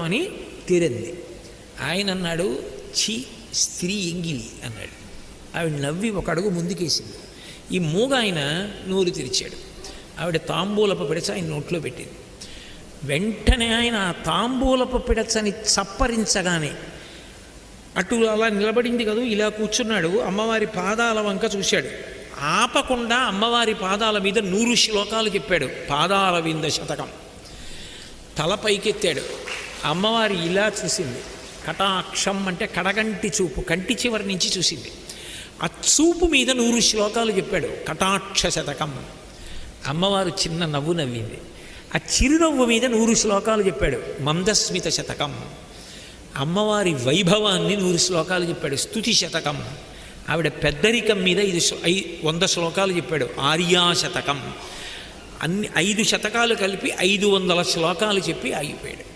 అని తీరింది. ఆయన అన్నాడు ఛీ స్త్రీ ఎంగిలి అన్నాడు. ఆవిడ నవ్వి ఒక అడుగు ముందుకేసింది. ఈ మూగ ఆయన నూరు తెరిచాడు. ఆవిడ తాంబూలపు పిడచ ఆయన నోట్లో పెట్టింది. వెంటనే ఆయన ఆ తాంబూలపు పిడచని చప్పరించగానే అటు అలా నిలబడింది కదా ఇలా కూర్చున్నాడు. అమ్మవారి పాదాల వంక చూశాడు. ఆపకుండా అమ్మవారి పాదాల మీద నూరు శ్లోకాలు చెప్పాడు. పాదాల వింద శతకం. తల పైకెత్తాడు. అమ్మవారి ఇలా చూసింది. కటాక్షం అంటే కడగంటి చూపు కంటి చివరి నుంచి చూసింది. ఆ చూపు మీద నూరు శ్లోకాలు చెప్పాడు కటాక్ష శతకం. అమ్మవారు చిన్న నవ్వు నవ్వింది. ఆ చిరునవ్వు మీద నూరు శ్లోకాలు చెప్పాడు మందస్మిత శతకం. అమ్మవారి వైభవాన్ని నూరు శ్లోకాలు చెప్పాడు స్థుతి శతకం. ఆవిడ పెద్దరికం మీద ఐదు ఐ వంద శ్లోకాలు చెప్పాడు ఆర్యా శతకం. అన్ని ఐదు శతకాలు కలిపి ఐదు వందల శ్లోకాలు చెప్పి ఆగిపోయాడు.